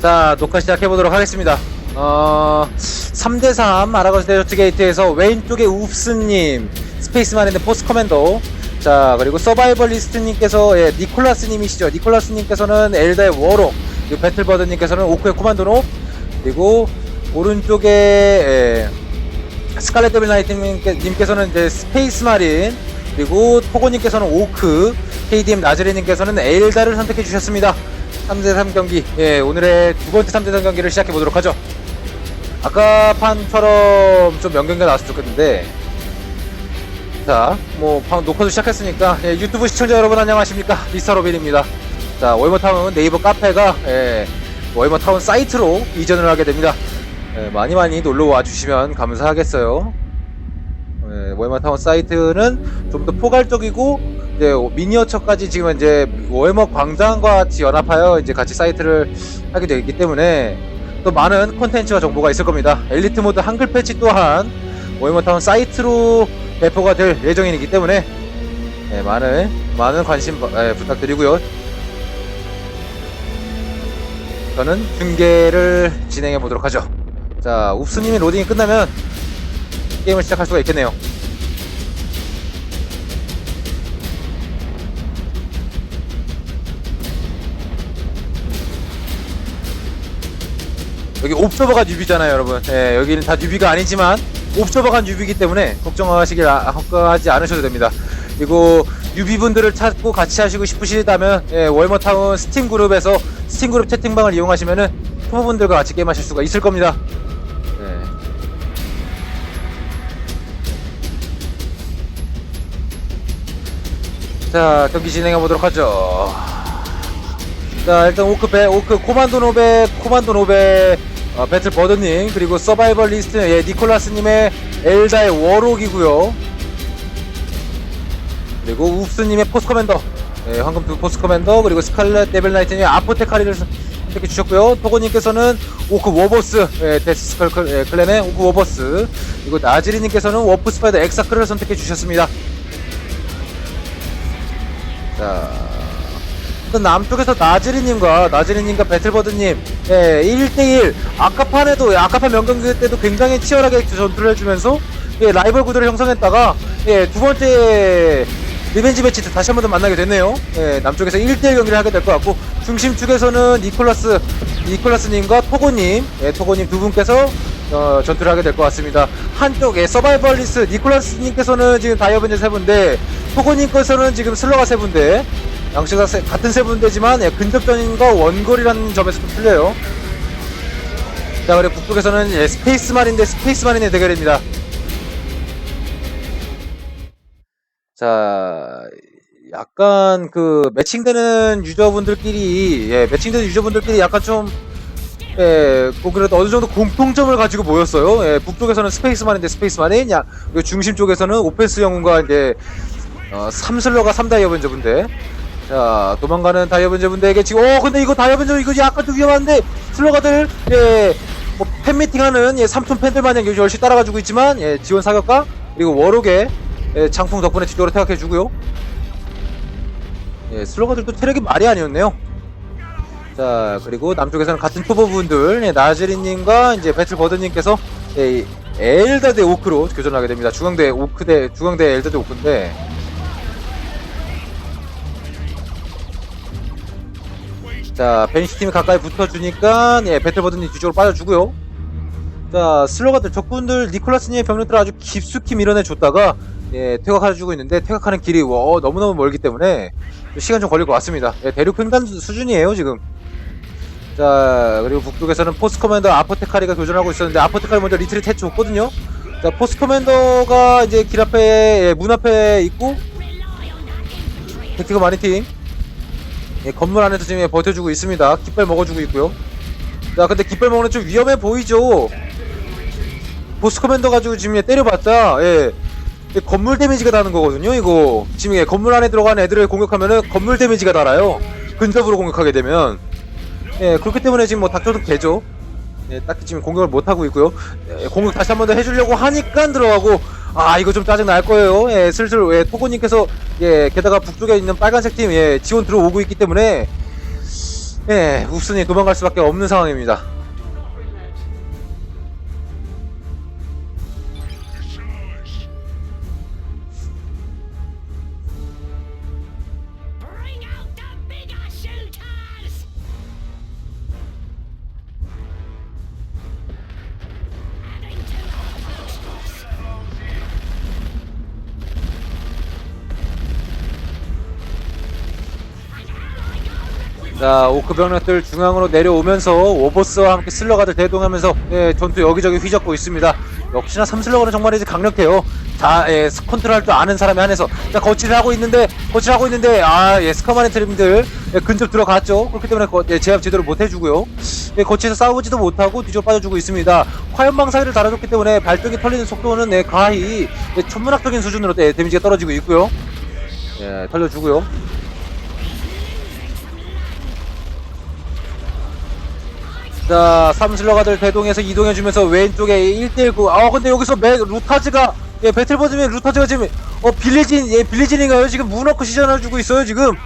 자, 녹화 시작해보도록 하겠습니다. 어, 3대3 아라거스 데저트 게이트에서 왼쪽에 웁스님, 스페이스마린의 포스 커맨더, 자, 그리고 서바이벌리스트님께서, 예, 니콜라스님이시죠. 니콜라스님께서는 엘다의 워로, 그리고 배틀버드님께서는 오크의 코만도노, 그리고 오른쪽에, 예, 스칼렛 데빌 나이트님께서는 이제 스페이스 마린 그리고 토고님께서는 오크 KDM 나즈리님께서는 엘다를 선택해 주셨습니다 3대3 경기. 예 오늘의 두 번째 3대3 경기를 시작해 보도록 하죠. 아까 판처럼 좀 명경기가 나왔으면 좋겠는데. 자뭐 녹화도 시작했으니까 예, 유튜브 시청자 여러분 안녕하십니까? 미스터 로빈입니다. 자 월머타운 네이버 카페가 예, 월머타운 사이트로 이전을 하게 됩니다. 예, 많이 많이 놀러 와 주시면 감사하겠어요. 예, 월마타운 사이트는 좀 더 포괄적이고 이제 미니어처까지 지금 이제 월머 광장과 같이 연합하여 이제 같이 사이트를 하게 되기 때문에 또 많은 콘텐츠와 정보가 있을 겁니다. 엘리트 모드 한글 패치 또한 월머타운 사이트로 배포가 될 예정이기 때문에 예, 많은 많은 관심 예, 부탁드리고요. 저는 중계를 진행해 보도록 하죠. 자, 웁스님이 로딩이 끝나면 게임을 시작할 수가 있겠네요. 여기 옵저버가 뉴비잖아요, 여러분. 예, 여기는 다 뉴비가 아니지만 옵저버가 뉴비이기 때문에 걱정하시길 아, 걱정하지 않으셔도 됩니다. 그리고 뉴비분들을 찾고 같이 하시고 싶으시다면 예, 월머타운 스팀 그룹에서 스팀 그룹 채팅방을 이용하시면은 초보분들과 같이 게임하실 수가 있을 겁니다. 네. 자 경기 진행해 보도록 하죠. 자 일단 오크 배 오크 코만도 노베 코만도 노베 어, 배틀 버드님 그리고 서바이벌 리스트 예 니콜라스님의 엘다의 워록이고요. 그리고 웁스님의 포스 커맨더 예, 황금 두 포스 커맨더 그리고 스칼렛 데빌 나이트님의 아포테카리를 선택해 주셨고요. 토고님께서는 오크 워버스 예, 데스 스컬 클- 예, 클랜의 오크 워버스 그리고 나즈리님께서는 워프 스파이더 엑사크를 선택해 주셨습니다. 자, 남쪽에서 나즈리님과 나즈리님과 배틀버드님 예, 1대1 아까 판에도 아까 판 명경기 때도 굉장히 치열하게 전투를 해주면서 예, 라이벌 구도를 형성했다가 예, 두 번째 리벤지 매치 때 다시 한 번 더 만나게 됐네요. 예, 남쪽에서 1대1 경기를 하게 될 것 같고 중심 쪽에서는 니콜라스 니콜라스님과 토고님 예, 토고님 두 분께서 어, 전투를 하게 될 것 같습니다. 한쪽에 서바이벌리스 니콜라스님께서는 지금 다이어벤저 세 분데 토고님께서는 지금 슬러가 세 분데 양쪽 다 세- 같은 세 분대지만 예, 근접전인과 원거리라는 점에서 좀 틀려요. 자 그리고 북쪽에서는 예, 스페이스만인데 스페이스만인의 대결입니다. 자 약간 그 매칭되는 유저분들끼리 예, 매칭되는 유저분들끼리 약간 좀 예, 뭐 그래도 어느 정도 공통점을 가지고 모였어요. 예, 북쪽에서는 스페이스만인데 스페이스만인, 야, 그리고 중심 쪽에서는 오펜스 영웅과 이제 어, 삼슬러가 3다이어벤저분데 자, 도망가는 다이어벤저분들에게 지금 어, 근데 이거 다이어벤저 이거 약간 좀 위험한데 슬러가들 예, 뭐 팬미팅하는 예, 삼촌 팬들 마냥 요즘 열심히 따라가지고 있지만 예, 지원 사격가 그리고 워록의 예, 장풍 덕분에 뒤쪽으로 퇴각해 주고요. 예, 슬러가들도 체력이 말이 아니었네요. 자 그리고 남쪽에서는 같은 초보분들 예, 나즈리님과 이제 배틀버드님께서 예, 이 엘다 대 오크로 교전하게 됩니다. 중앙대 오크 대 중앙대 엘다 대 오크인데 자 베니시 팀이 가까이 붙어주니까 예, 배틀버드님 뒤쪽으로 빠져주고요. 자 슬로가들 적군들 니콜라스님의 병력들을 아주 깊숙이 밀어내줬다가 예, 퇴각해주고 있는데 퇴각하는 길이 와, 너무너무 멀기 때문에 시간 좀 걸릴 것 같습니다. 예, 대륙 횡단 수준이에요 지금. 자 그리고 북쪽에서는 포스 커맨더 아포테카리가 교전하고 있었는데 아포테카리 먼저 리트릿 해줬거든요 자 포스 커맨더가 이제 길 앞에 예, 문 앞에 있고 텍티커 마리팀 예, 건물 안에서 지금 버텨주고 있습니다. 깃발 먹어주고 있고요. 자 근데 깃발 먹는 좀 위험해 보이죠? 포스 커맨더 가지고 지금 얘 때려봤자 예, 예, 건물 데미지가 나는 거거든요 이거. 지금 예, 건물 안에 들어간 애들을 공격하면은 건물 데미지가 달아요. 근접으로 공격하게 되면. 예, 그렇기 때문에 지금 뭐 닥쳐도 되죠. 예, 딱히 지금 공격을 못 하고 있고요. 예, 공격 다시 한 번 더 해주려고 하니까 들어가고 아 이거 좀 짜증 날 거예요. 예, 슬슬 예, 토고님께서 예 게다가 북쪽에 있는 빨간색 팀 예, 지원 들어오고 있기 때문에 예, 욱순이 도망갈 수밖에 없는 상황입니다. 자, 오크 병력들 중앙으로 내려오면서 오버스와 함께 슬러가들 대동하면서 예, 전투 여기저기 휘젓고 있습니다. 역시나 삼슬러가는 정말 이제 강력해요. 자, 예, 스- 컨트롤할 줄 아는 사람이 한해서 자 거치를 하고 있는데 거치를 하고 있는데 아, 예, 스카마네 트림들 예, 근접 들어갔죠. 그렇기 때문에 거, 예, 제압 제대로 못 해주고요. 예, 거치에서 싸우지도 못하고 뒤로 빠져주고 있습니다. 화염방 사기를 달아줬기 때문에 발등이 털리는 속도는 예, 가히 예, 천문학적인 수준으로 예, 데미지가 떨어지고 있고요. 예, 털려주고요. 자, 삼슬러가들 대동해서 이동해주면서 왼쪽에 1대1구. 아, 근데 여기서 맥, 루타즈가, 예, 배틀버즈면 루타즈가 지금, 어, 빌리진, 예, 빌리진인가요? 지금 문어크 시전해주고 있어요, 지금.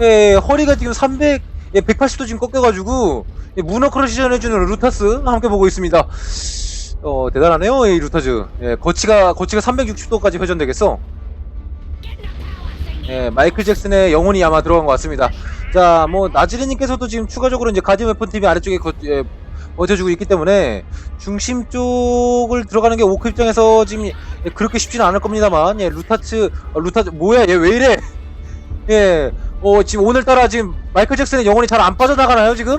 예, 허리가 지금 300, 예, 180도 지금 꺾여가지고, 예, 문어크를 시전해주는 루타스 함께 보고 있습니다. 어, 대단하네요, 이 루타즈. 예, 거치가, 거치가 360도까지 회전되겠어. 예, 마이클 잭슨의 영혼이 아마 들어간 것 같습니다. 자, 뭐 나지리님께서도 지금 추가적으로 이제 가디언 웨폰 팀이 아래쪽에 거, 예, 버텨주고 있기 때문에 중심 쪽을 들어가는 게 오크 입장에서 지금 예, 그렇게 쉽지는 않을 겁니다만, 예, 루타츠, 어, 루타츠 뭐야, 얘 왜 이래? 예, 어 지금 오늘따라 지금 마이클 잭슨의 영혼이 잘 안 빠져나가나요 지금?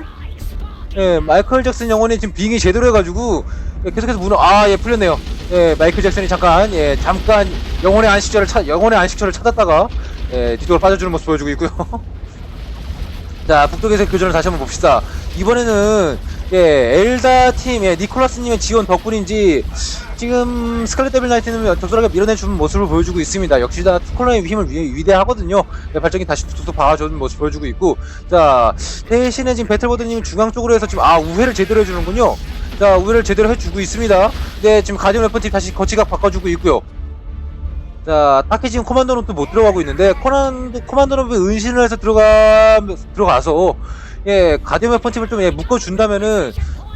예, 마이클 잭슨 영혼이 지금 빙이 제대로 해가지고 예, 계속해서 문어 아예 풀렸네요. 예, 마이클 잭슨이 잠깐 예 잠깐 영혼의 안식처를 찾 영혼의 안식처를 찾았다가 예 뒤쪽으로 빠져주는 모습 보여주고 있고요. 자 북쪽에서 교전을 다시 한번 봅시다. 이번에는 예 엘다 팀 예, 니콜라스님의 지원 덕분인지 지금 스칼렛 데빌 나이트는 적절하게 밀어내주는 모습을 보여주고 있습니다. 역시 다 투콜러의 힘을 위, 위대하거든요. 예, 발전기 다시 툭툭 박아주는 모습 보여주고 있고 자 대신에 지금 배틀보드님 중앙 쪽으로 해서 지금 아 우회를 제대로 해주는군요. 자 우회를 제대로 해주고 있습니다. 네 지금 가디언 웨펀팀 다시 거치각 바꿔주고 있고요. 자, 딱히 지금 코만도는 또못 들어가고 있는데, 코난도, 코만도는 은신을 해서 들어가, 들어가서, 예, 가디언 웨펀 팀을 좀, 예, 묶어준다면은,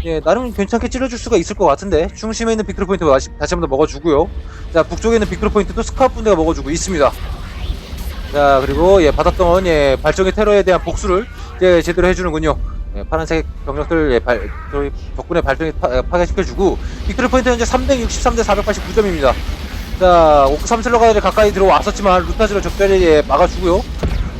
예, 나름 괜찮게 찔러줄 수가 있을 것 같은데, 중심에 있는 빅크로 포인트 다시, 다시 한 번 더 먹어주고요. 자, 북쪽에 있는 빅크로 포인트도 스카우트 분대가 먹어주고 있습니다. 자, 그리고, 예, 받았던, 예, 발정의 테러에 대한 복수를, 예, 제대로 해주는군요. 예, 파란색 병력들, 예, 발, 덕분에 발정이 파, 파괴시켜주고, 빅크로 포인트 현재 363대 489점입니다. 자, 오크 삼슬러가들이 가까이 들어왔었지만 루타즈를 적절히 예, 막아주고요.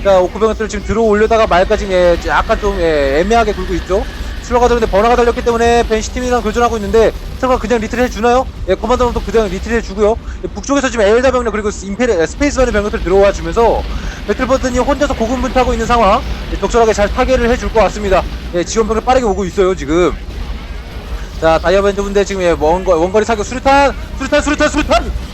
자, 오크 병력들 지금 들어올려다가 말까지 예, 약간 좀 예, 애매하게 굴고 있죠. 슬러가들 근데 번화가 달렸기 때문에 벤시팀이랑 교전하고 있는데 슬러가 그냥 리트를 해주나요? 예, 코만더도 그냥 리트를 해주고요. 예, 북쪽에서 지금 엘다 병력 그리고 임페리 에, 스페이스반의 병력들 들어와 주면서 배틀버튼이 혼자서 고군분투하고 있는 상황 예, 적절하게 잘 타개를 해줄 것 같습니다. 예, 지원 병력 빠르게 오고 있어요 지금. 자, 다이아밴드 분대 지금 예, 원거, 원거리 사격 수류탄, 수류탄, 수류탄, 수류탄.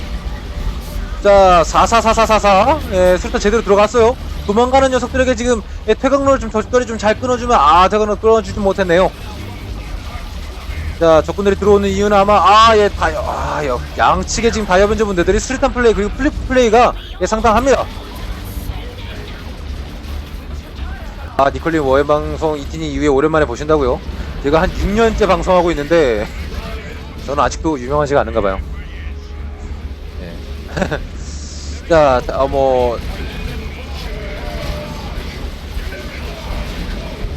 자, 444444. 예, 술탄 제대로 들어갔어요. 도망가는 녀석들에게 지금 예, 태강로를 좀 적절히 좀 잘 끊어주면 아, 태강로 끊어주지 못했네요. 자, 적군들이 들어오는 이유는 아마 아, 예, 다, 아, 여- 양측의 지금 다이아벤저 분들이 수류탄 플레이 그리고 플립 플레이가 예, 상당합니다. 아, 니콜님 워해 방송 이티니 이후에 오랜만에 보신다고요? 제가 한 6년째 방송하고 있는데 저는 아직도 유명하지가 않은가 봐요. 예. 자, 어, 뭐.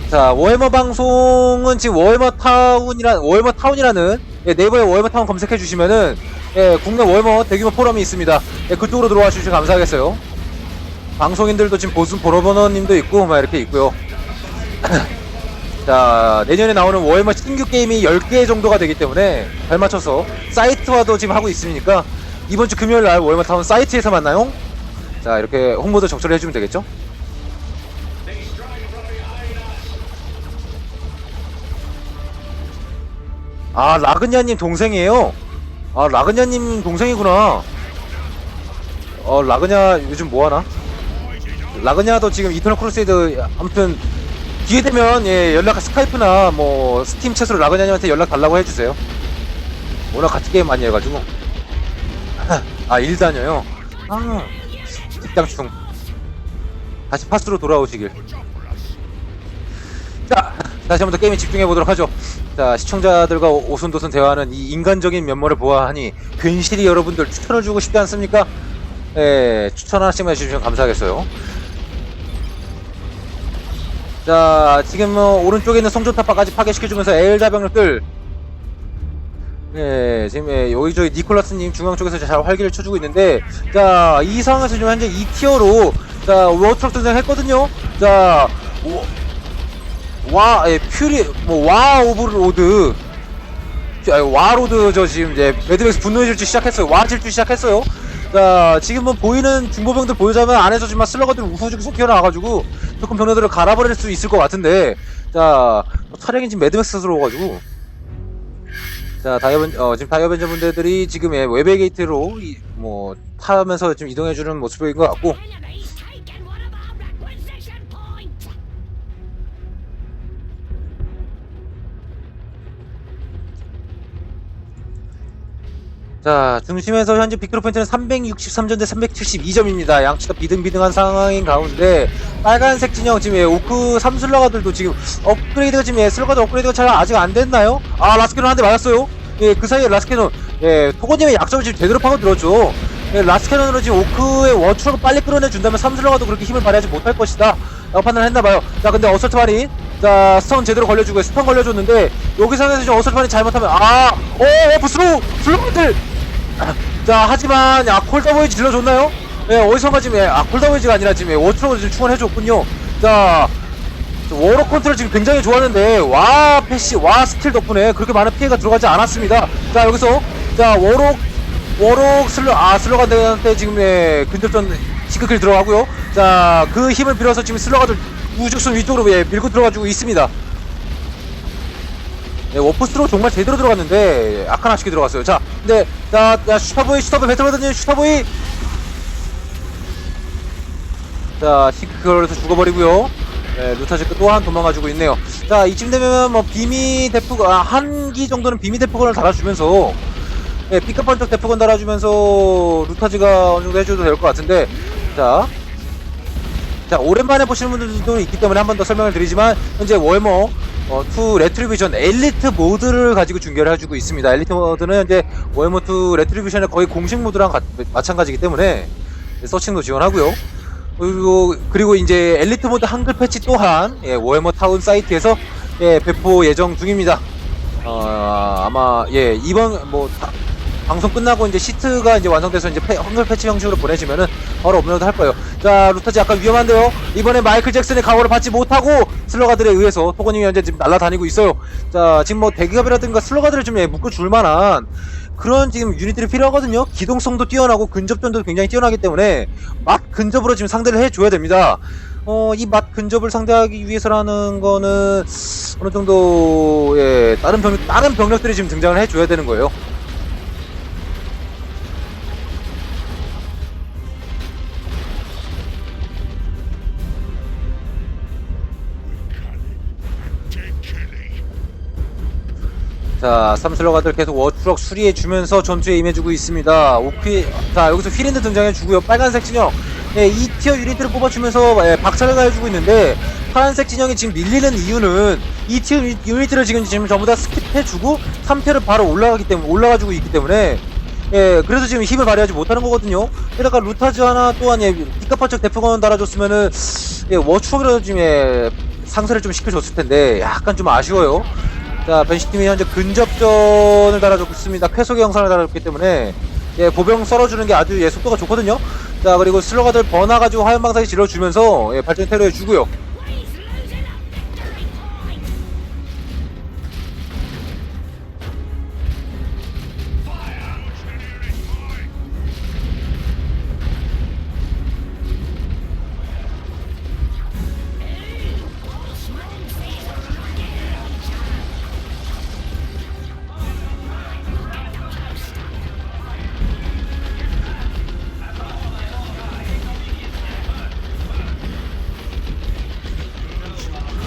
자, 워해머 방송은 지금 워해머 타운이라, 워해머 타운이라는, 예, 네이버에 워해머 타운 검색해 주시면은, 예, 국내 워해머 대규모 포럼이 있습니다. 예, 그쪽으로 들어와 주시면 감사하겠어요. 방송인들도 지금 보스 보러버너님도 있고, 막 이렇게 있고요. 자, 내년에 나오는 워해머 신규 게임이 10개 정도가 되기 때문에, 잘 맞춰서, 사이트화도 지금 하고 있으니까, 이번 주 금요일 날 월마 타운 사이트에서 만나요. 자, 이렇게 홍보도 적절히 해주면 되겠죠? 아, 라그냐님 동생이에요. 아, 라그냐님 동생이구나. 어, 라그냐 요즘 뭐하나? 라그냐도 지금 이터널 크루세이드 아무튼 기회 되면 예, 연락 스카이프나 뭐 스팀 채소로 라그냐님한테 연락 달라고 해주세요. 워낙 같이 게임 많이 해가지고. 아, 일 다녀요? 아, 직장충. 다시 파스로 돌아오시길. 자, 다시 한번 더 게임에 집중해 보도록 하죠. 자, 시청자들과 오손도손 대화하는 이 인간적인 면모를 보아하니 괜시리 여러분들 추천을 주고 싶지 않습니까? 예, 추천 하나씩만 해주시면 감사하겠어요. 자, 지금 뭐 오른쪽에 있는 성전탑파까지 파괴시켜주면서 엘자 병력들 네, 지금 예, 여기저기 니콜라스님 중앙 쪽에서 잘 활기를 쳐주고 있는데, 자, 이 상황에서 지금 현재 2티어로, 자, 워트럭 등장 했거든요? 자, 오, 와, 예, 퓨리, 뭐, 와 오브로드. 자, 와로드 저 지금 이제 매드맥스 분노의 질주 시작했어요. 와 질주 시작했어요. 자, 지금 뭐 보이는 중고병들 보여자면 안에서 막 슬러거들 우후죽순 튀어나와가지고 조금 병력들을 갈아버릴 수 있을 것 같은데, 자, 차량이 지금 매드맥스 들어오가지고, 자, 다이어벤, 어, 지금 다이어벤저 분들이 지금 예, 외배 게이트로, 이, 뭐, 타면서 지금 이동해주는 모습인 것 같고, 자, 중심에서 현재 빅크로 포인트는 363점 대 372점입니다. 양측 다 비등비등한 상황인 가운데, 빨간색 진영, 지금 예, 오크 3슬러가들도 지금 업그레이드가 지금 예, 슬러가들 업그레이드가 잘 아직 안 됐나요? 아, 라스케논 한 대 맞았어요? 예, 그 사이에 라스케논, 예, 토고님의 약점을 지금 제대로 파고들었죠. 예, 라스케논으로 지금 오크의 원추를 빨리 끌어내준다면 3슬러가도 그렇게 힘을 발휘하지 못할 것이다. 판단을 했나봐요. 자, 근데 어설트 마린, 자, 스턴 제대로 걸려주고, 스턴 걸려줬는데, 여기 상에서 지금 어설트 마린 잘못하면, 아, 오, 오, 부스로! 슬러가들! 자 하지만 아 콜다보이즈 질러줬나요? 예 어디선가 지금 예, 아 콜다보이즈가 아니라 지금 예, 워트로 지금 충원해줬군요. 자 워러 컨트롤 지금 굉장히 좋았는데 와 패시 와 스킬 덕분에 그렇게 많은 피해가 들어가지 않았습니다. 자 여기서 자 워록 워록 슬러 아 슬러가한테 지금 예, 근접전 시크킬 들어가고요. 자 그 힘을 빌어서 지금 슬러가들 우죽순 위쪽으로 예, 밀고 들어가지고 있습니다 네, 워프스로 정말 제대로 들어갔는데 아칸 아쉽게 들어갔어요. 자, 근데 자, 야, 슈퍼보이, 슈퍼보이, 배틀버든님 슈퍼보이. 자, 시크걸에서 죽어버리고요. 네, 루타지크 또한 도망가지고 있네요. 자, 이쯤 되면 뭐 비미 대포가 아, 한기 정도는 비미 대포건을 달아주면서 네, 삐까번쩍 대포건 달아주면서 루타지가 어느 정도 해줘도 될 것 같은데 자. 자 오랜만에 보시는 분들도 있기 때문에 한 번 더 설명을 드리지만 현재 월머 어, 2 레트리뷰션 엘리트 모드를 가지고 중계를 해주고 있습니다. 엘리트 모드는 현재 월머 2 레트리뷰션의 거의 공식 모드랑 가- 마찬가지이기 때문에 서칭도 지원하고요. 그리고 그리고 이제 엘리트 모드 한글 패치 또한 예, 월머 타운 사이트에서 예, 배포 예정 중입니다. 어, 아마 예 이번 뭐 다- 방송 끝나고 이제 시트가 이제 완성돼서 이제 패- 한글 패치 형식으로 보내지면은 바로 업로드 할 거예요. 자, 루타지 약간 위험한데요. 이번에 마이클 잭슨의 가호를 받지 못하고 슬러가들에 의해서 토고님이 현재 지금 날아다니고 있어요. 자, 지금 뭐 대기갑이라든가 슬러가들을 좀 예, 묶어 줄 만한 그런 지금 유닛들이 필요하거든요. 기동성도 뛰어나고 근접전도 굉장히 뛰어나기 때문에 맛 근접으로 지금 상대를 해줘야 됩니다. 어, 이 맛 근접을 상대하기 위해서라는 거는 어느 정도, 예, 다른 병력, 다른 병력들이 지금 등장을 해줘야 되는 거예요. 자, 삼슬러가들 계속 워트럭 수리해주면서 전투에 임해주고 있습니다. 오피, 자, 여기서 휘린드 등장해주고요. 빨간색 진영. 예, 2티어 유닛들을 뽑아주면서 예, 박차를 가해주고 있는데, 파란색 진영이 지금 밀리는 이유는 2티어 유닛- 유닛들을 지금, 지금 전부 다 스킵해주고, 3티어를 바로 올라가기 때문에, 올라가지고 있기 때문에, 예, 그래서 지금 힘을 발휘하지 못하는 거거든요. 게다가 루타즈 하나 또한, 예, 삐까뻔쩍 대포건 달아줬으면은, 예, 워트럭이라도 지금, 예, 상세를 좀 시켜줬을 텐데, 약간 좀 아쉬워요. 자, 벤시팀이 현재 근접전을 달아줬고 있습니다. 쾌속의 영상을 달아줬기 때문에 예, 보병 썰어주는 게 아주 예, 속도가 좋거든요. 자, 그리고 슬러가들 버나가지고 화염방사기 질러주면서 예, 발전 테러 해주고요.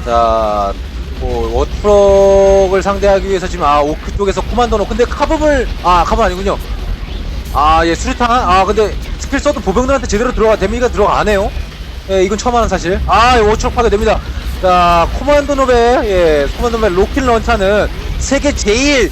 자, 뭐 워트럭을 상대하기 위해서 지금 아 오크 쪽에서 코만도노 근데 카브을 아 카브 아니군요. 아, 예, 수류탄. 아, 근데 스킬 써도 보병들한테 제대로 들어가 데미지가 들어가네요. 예, 이건 처음 하는 사실. 아, 예, 워트럭 파괴됩니다. 자, 자, 코만도 노베, 예, 코만도 노베 로켓 런차는 세계 제일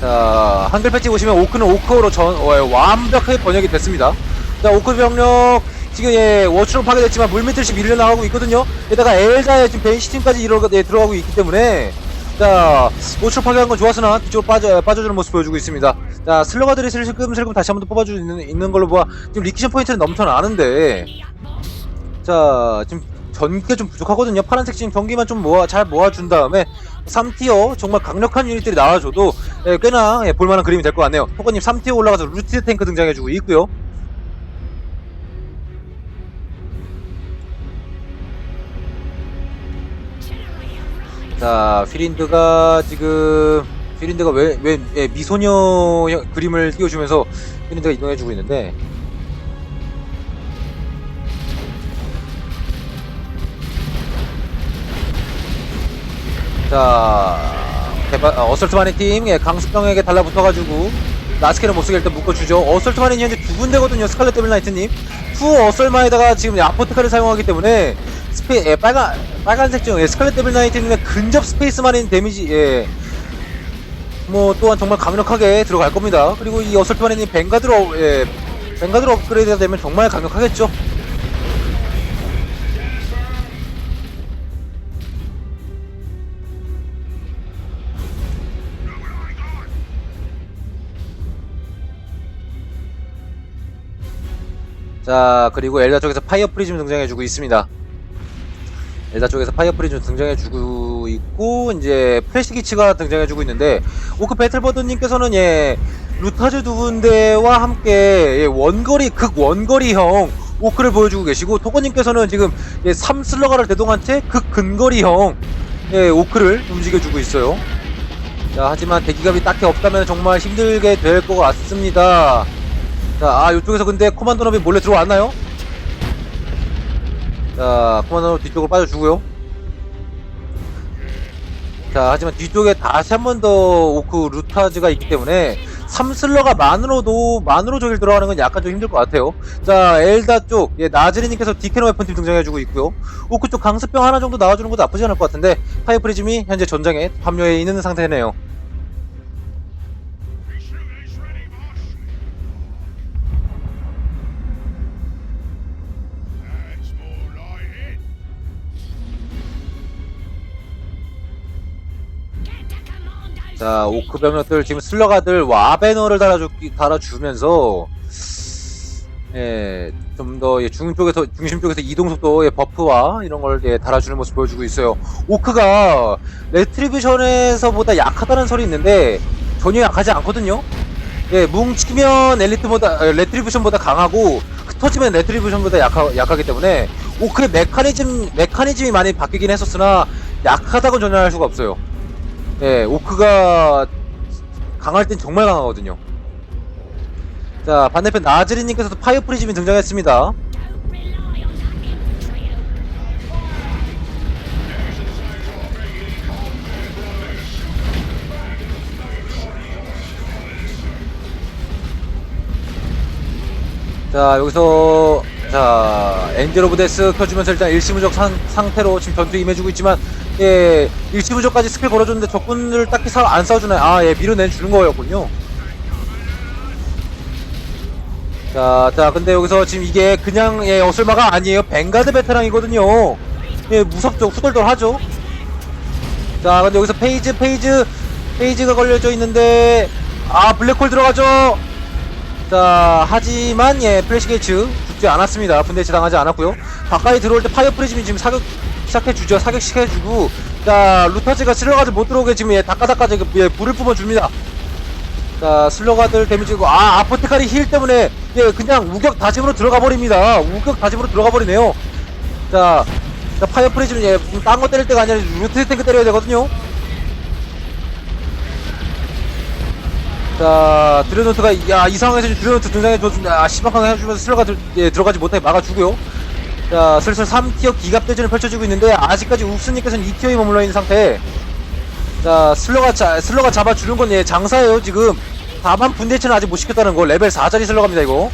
자, 한글 패치 보시면 오크는 오크로 전, 어, 완벽하게 번역이 됐습니다. 자, 오크 병력, 지금 예, 워추로 파괴됐지만 물밑듯이 밀려나가고 있거든요. 게다가 엘다의 지금 벤시팀까지 이러, 예, 들어가고 있기 때문에, 자, 워추로 파괴한 건 좋았으나 뒤쪽으로 빠져, 빠져주는 모습 보여주고 있습니다. 자, 슬러가들이 슬금슬금 다시 한번 더 뽑아주고 있는, 있는 걸로 보아, 지금 리퀴션 포인트는 넘쳐나는데, 자, 지금 전개 좀 부족하거든요. 파란색 지금 전기만 좀 모아, 잘 모아준 다음에 3티어 정말 강력한 유닛들이 나와줘도 예, 꽤나 예, 볼만한 그림이 될 것 같네요. 토커님 3티어 올라가서 루트 탱크 등장해주고 있고요. 자, 피린드가 지금 피린드가 왜, 왜 예, 미소녀 형- 그림을 띄워주면서 피린드가 이동해주고 있는데 자, 대바, 어, 어설트 마니 팀, 예, 강수병에게 달라붙어가지고, 라스케를 못쓰게 일단 묶어주죠. 어설트 마니 현재 두 군데거든요, 스칼렛 데빌 나이트님. 투 어설마에다가 지금 아포테카를 사용하기 때문에, 스페, 예, 빨간, 빨간색 중, 예, 스칼렛 데빌 나이트님의 근접 스페이스 마린 데미지, 예, 뭐, 또한 정말 강력하게 들어갈 겁니다. 그리고 이 뱅가드로, 업- 예, 뱅가드로 업그레이드가 되면 정말 강력하겠죠. 자 그리고 엘다 쪽에서 파이어 프리즘 등장해주고 있습니다 엘다 쪽에서 파이어 프리즘 등장해주고 있고 이제 플래시 기치가 등장해주고 있는데 오크 배틀버드님께서는 예 루타즈 두 군데와 함께 예, 원거리 극 원거리형 오크를 보여주고 계시고 토거님께서는 지금 예, 3슬러가를 대동한 채 극 근거리형 예, 오크를 움직여주고 있어요 자 하지만 대기갑이 딱히 없다면 정말 힘들게 될 것 같습니다 자, 아, 이쪽에서 근데 코만도너비 몰래 들어왔나요? 자, 코만도너비 뒤쪽으로 빠져주고요. 자, 하지만 뒤쪽에 다시 한 번 더 오크 루타즈가 있기 때문에 3슬러가 만으로도, 만으로 저길 들어가는 건 약간 좀 힘들 것 같아요. 자, 엘다 쪽, 예, 나즈리님께서 디케노 웨펀팀 등장해주고 있고요. 오크 쪽 강습병 하나 정도 나와주는 것도 나쁘지 않을 것 같은데, 파이프리즘이 현재 전장에 합류해 있는 상태네요. 자, 오크 병력들 지금 슬러가들 와베너를 달아주, 달아주면서 예, 좀 더 중심 쪽에서 중심 쪽에서 이동 속도의 버프와 이런 걸 예, 달아주는 모습 보여주고 있어요. 오크가 레트리뷰션에서보다 약하다는 설이 있는데 전혀 약하지 않거든요. 예, 뭉치면 엘리트보다 어, 레트리뷰션보다 강하고 흩어지면 레트리뷰션보다 약하, 약하기 때문에 오크의 메커니즘 메커니즘이 많이 바뀌긴 했었으나 약하다고 전혀 할 수가 없어요. 예, 오크가 강할 땐 정말 강하거든요. 자, 반대편 나즈리님께서도 파이어 프리즘이 등장했습니다. 자, 여기서, 자, 엔젤 오브 데스 켜주면서 일단 일시무적 상, 상태로 지금 전투에 임해주고 있지만, 예, 일시무적까지 스킬 걸어줬는데 적군을 딱히 사, 안 싸워주나요? 아, 예, 밀어내 주는 거였군요. 자, 자, 근데 여기서 지금 이게 그냥, 예, 어슬마가 아니에요. 뱅가드 베테랑이거든요. 예, 무섭죠. 후덜덜 하죠. 자, 근데 여기서 페이즈, 페이즈, 페이즈가 걸려져 있는데, 아, 블랙홀 들어가죠. 자, 하지만 예, 플래시 게이츠 죽지 않았습니다. 분대치 당하지 않았고요. 가까이 들어올 때 파이어 프리즘이 지금 사격 시작해주죠. 사격시켜주고, 자, 루타즈가 슬러가들 못 들어오게 지금 예, 닦아닦아 지금 예, 불을 뿜어줍니다. 자, 슬러가들 데미지고, 아, 아포테카리 힐 때문에 예, 그냥 우격 다짐으로 들어가 버립니다. 우격 다짐으로 들어가 버리네요. 자, 자 파이어 프리즘 예, 딴거 때릴 때가 아니라 루트 탱크 때려야 되거든요. 자, 드레노트가, 야, 이 상황에서 드레노트 등장해줬습니다. 아, 심각하게 해주면서 슬러가 들, 예, 들어가지 못하게 막아주고요. 자, 슬슬 3티어 기갑 대전을 펼쳐지고 있는데, 아직까지 욱스님께서는 2티어에 머물러 있는 상태. 자, 슬러가, 자, 슬러가 잡아주는 건, 예, 장사예요, 지금. 다만 분대체는 아직 못 시켰다는 거. 레벨 4짜리 슬러가입니다, 이거.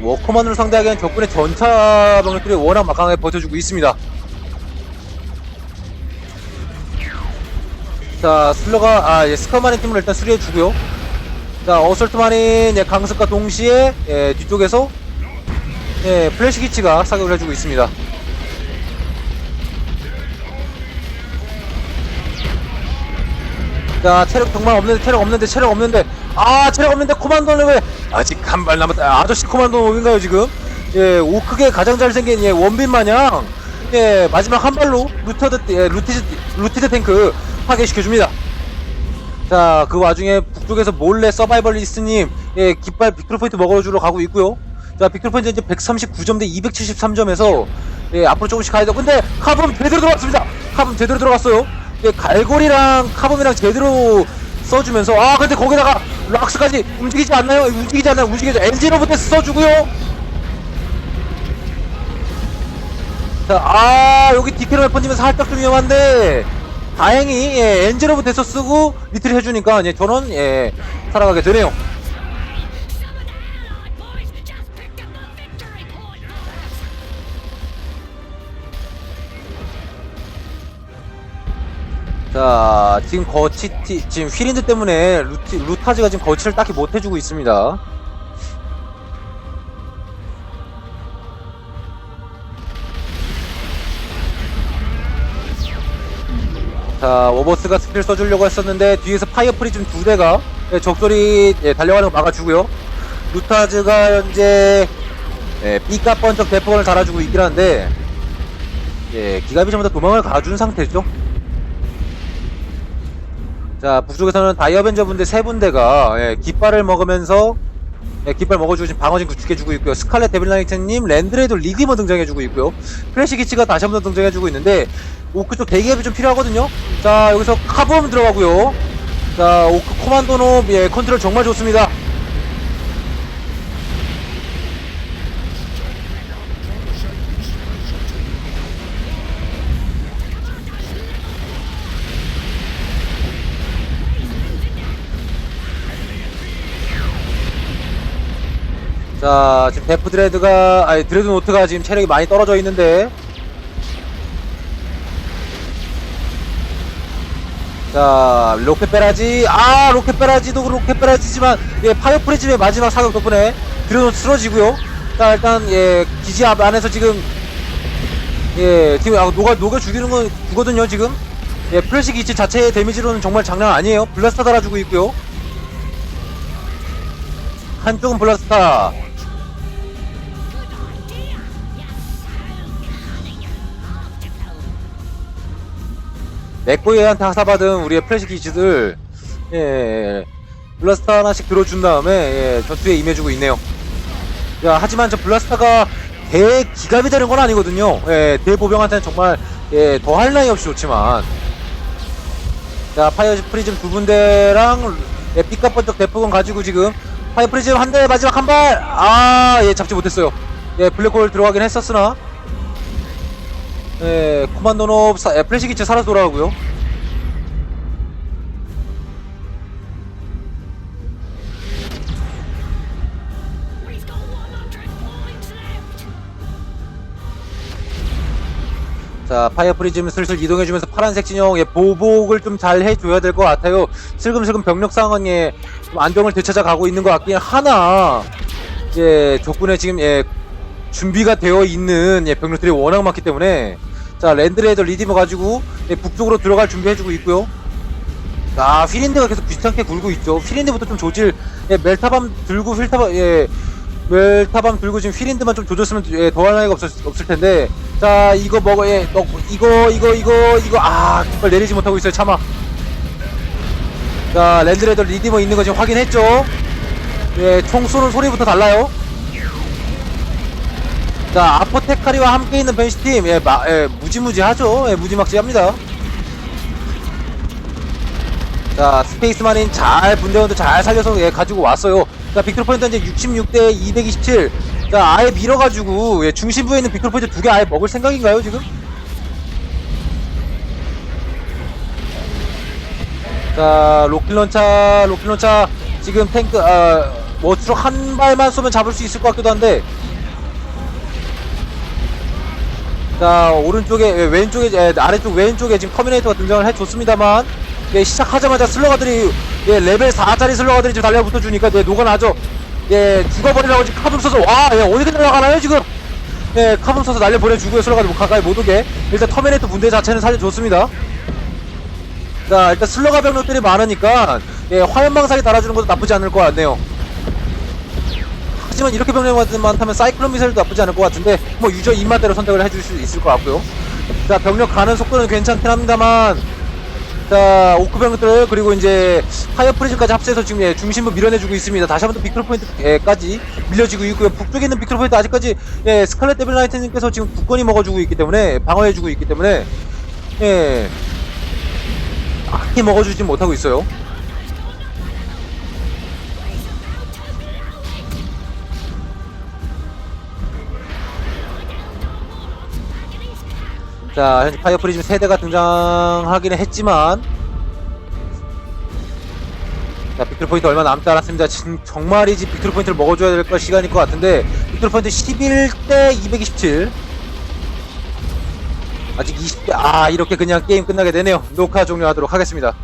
워커만으로 상대하기엔 적군의 전차 병력들이 워낙 막강하게 버텨주고 있습니다. 자, 슬러가, 아, 예, 스카마린 팀을 일단 수리해주고요. 자, 어설트마린 예, 강습과 동시에 예, 뒤쪽에서 예, 플래시 기치가 사격을 해주고 있습니다. 자, 체력 정말 없는데, 체력 없는데, 체력 없는데, 아, 체력 없는데, 코만도는 왜, 아직 한 발 남았다. 아, 아저씨 코만도 놈인가요, 지금? 예, 오크게 가장 잘생긴, 예, 원빈 마냥, 예, 마지막 한 발로, 루터드, 예, 루티드, 루티드 탱크 파괴시켜줍니다. 자, 그 와중에 북쪽에서 몰래 서바이벌리스트님, 예, 깃발 빅토르 포인트 먹어주러 가고 있고요. 자, 빅토르 포인트 이제 139점 대 273점에서, 예, 앞으로 조금씩 가야 돼. 근데, 카본 제대로 들어갔습니다! 카본 제대로 들어갔어요. 예, 갈고리랑 카본이랑 제대로 써주면서, 아, 근데 거기다가 락스까지 움직이지 않나요? 움직이지 않나요? 움직이지, 엔진 오브 데스 써주고요. 자, 아, 여기 디케로 웨퍼님은 살짝 좀 위험한데, 다행히, 예, 엔진 오브 데스 쓰고 리트를 해주니까, 예, 저는, 예, 살아가게 되네요. 자, 지금 거치, 티, 지금 휘린드 때문에 루티, 루타즈가 지금 거치를 딱히 못 해주고 있습니다. 자, 워버스가 스킬 써주려고 했었는데, 뒤에서 파이어 프리즘 두 대가 예, 적절히 예, 달려가는 거 막아주고요. 루타즈가 현재 예, 삐까 번쩍 대폭을 달아주고 있긴 한데, 예, 기갑이 전부 다 도망을 가준 상태죠. 자, 북쪽에서는 다이어벤저 분들 세 분대가 예, 깃발을 먹으면서 예, 깃발 먹어주고 지금 방어진 구축해주고 있고요. 스칼렛 데빌라이트님, 랜드레이드 리디머 등장해주고 있고요. 플래시 기치가 다시 한번 등장해주고 있는데 오크 쪽 대기업이 좀 필요하거든요. 자, 여기서 카범 들어가고요. 자, 오크 코만도노 예, 컨트롤 정말 좋습니다. 자, 지금 데프 드레드가, 아니, 드레드 노트가 지금 체력이 많이 떨어져 있는데. 자, 로켓 베라지. 아, 로켓 베라지도 로켓 베라지지만, 예, 파이어 프리즘의 마지막 사격 덕분에 노트 쓰러지고요. 자, 일단, 예, 기지 앞 안에서 지금, 예, 지금, 아, 녹아, 녹아 죽이는 건 죽거든요, 지금. 예, 플래시 기치 자체의 데미지로는 정말 장난 아니에요. 블라스터 달아주고 있고요. 한쪽은 블라스터. 맥고이한테 하사받은 우리의 플래시 기지들 예, 블라스터 하나씩 들어준 다음에 예, 전투에 임해주고 있네요. 야 하지만 저 블라스터가 대기갑이 되는 건 아니거든요. 예, 대보병한테는 정말 예, 더할 나위 없이 좋지만 자 파이어 프리즘 두 군데랑 예, 삐까 번쩍 대폭은 가지고 지금 파이어 프리즘 한 대 마지막 한 발! 아, 예, 잡지 못했어요. 예, 블랙홀 들어가긴 했었으나 예, 코만도노 사, 예, 플래시 기체 살아서 돌아가고요. We've got 100 points left. 자, 파이어 프리즘 슬슬 이동해주면서 파란색 진영, 예, 보복을 좀 잘 해줘야 될 것 같아요. 슬금슬금 병력 상황에 좀 안정을 되찾아가고 있는 것 같긴 하나, 예, 적군의 지금, 예, 준비가 되어 있는, 예, 병력들이 워낙 많기 때문에, 자, 랜드레이더 리디머 가지고, 예, 북쪽으로 들어갈 준비해주고 있고요. 아, 휘린드가 계속 귀찮게 굴고 있죠. 휘린드부터 좀 조질, 예, 멜타밤 들고 휠타밤, 예, 멜타밤 들고 지금 휘린드만 좀 조졌으면 예, 더할 나위가 없었, 없을 텐데. 자, 이거 먹어, 예, 너, 이거, 이거, 이거, 이거, 아, 깃발 내리지 못하고 있어요. 참아. 자, 랜드레더 리디머 있는 거 지금 확인했죠? 예, 총 쏘는 소리부터 달라요. 자, 아포테카리와 함께 있는 벤시팀, 예, 마, 예, 무지무지하죠? 예, 무지막지합니다. 자, 스페이스 마린 잘 분대원도 잘 살려서 예, 가지고 왔어요. 자, 빅토르 포인트 이제 66대 227. 자, 아예 밀어가지고 예, 중심부에 있는 빅토르 포인트 두 개 아예 먹을 생각인가요, 지금? 자, 로킬런차, 로킬런차 지금 탱크, 아, 뭐 추적 한 발만 쏘면 잡을 수 있을 것 같기도 한데 자 오른쪽에 예, 왼쪽에 예, 아래쪽 왼쪽에 지금 터미네이터가 등장을 해줬습니다만 예, 시작하자마자 슬러가들이 예, 레벨 4짜리 슬러가들이 지금 달려붙어 주니까 예, 녹아나죠. 예 죽어버리라고 지금 카붐 써서 와 예, 어디게 날아가나요 지금? 예 카붐 써서 날려 보내주고요 슬러가들 뭐 가까이 못 오게. 일단 터미네이터 문제 자체는 살려줬습니다. 자 일단 슬러가 병력들이 많으니까 예, 화염방사기 달아주는 것도 나쁘지 않을 것 같네요 하지만 이렇게 병력만 많다면 사이클론 미사일도 나쁘지 않을 것 같은데 뭐 유저 입맛대로 선택을 해줄 수 있을 것 같고요. 자 병력 가는 속도는 괜찮긴 합니다만 자 오크 병력들 그리고 이제 하이어 프리즈까지 합세해서 지금 예, 중심부 밀어내주고 있습니다. 다시 한번더 빅토르 포인트까지 밀려지고 있고요. 북쪽에 있는 빅토르 포인트 아직까지 예, 스칼렛 데빌라이트님께서 지금 굳건히 먹어주고 있기 때문에 방어해주고 있기 때문에 예. 딱히 먹어주지 못하고 있어요 자, 현재 파이어 프리즘 세대가 등장하기는 했지만 자, 빅토르 포인트 얼마 남지 않았습니다. 지금 정말이지 빅토르 포인트를 먹어줘야 될것 시간일 것 같은데 빅토르 포인트 11대 227 아직 20대 아 이렇게 그냥 게임 끝나게 되네요. 녹화 종료하도록 하겠습니다.